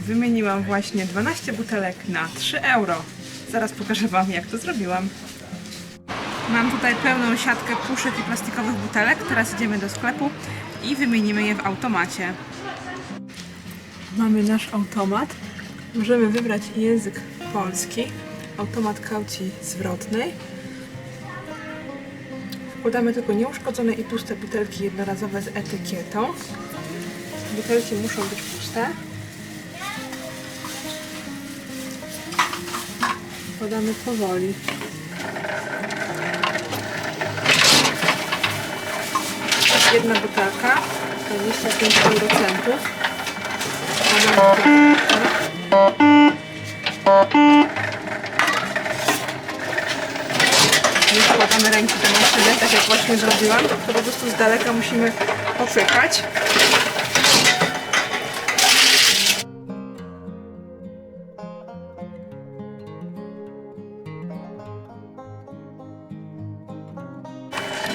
Wymieniłam właśnie 12 butelek na 3 euro. Zaraz pokażę Wam, jak to zrobiłam. Mam tutaj pełną siatkę puszek i plastikowych butelek. Teraz idziemy do sklepu i wymienimy je w automacie. Mamy nasz automat. Możemy wybrać język polski. Automat kaucji zwrotnej. Wkładamy tylko nieuszkodzone i puste butelki jednorazowe z etykietą. Butelki muszą być puste. Wkładamy powoli. Jedna butelka, 25 eurocentów. Nie wkładamy ręki do maszyny, tak jak właśnie zrobiłam, to po prostu z daleka musimy popykać.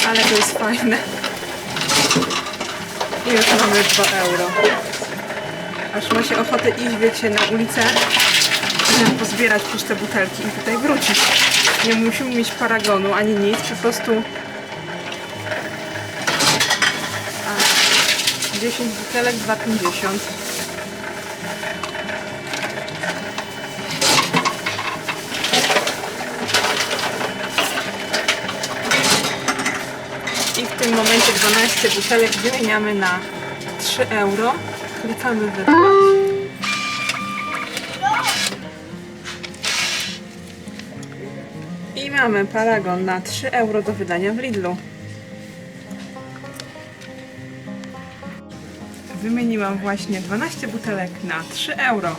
Ale to jest fajne. I już mamy 2 euro. Aż ma się ochotę iść, wiecie, na ulicę pozbierać puste butelki i tutaj wrócić. Nie musimy mieć paragonu ani nic, po prostu A, 10 butelek 2,50 I w tym momencie 12 butelek wymieniamy na 3 euro. Klikamy wypłat. I mamy paragon na 3 euro do wydania w Lidlu. Wymieniłam właśnie 12 butelek na 3 euro.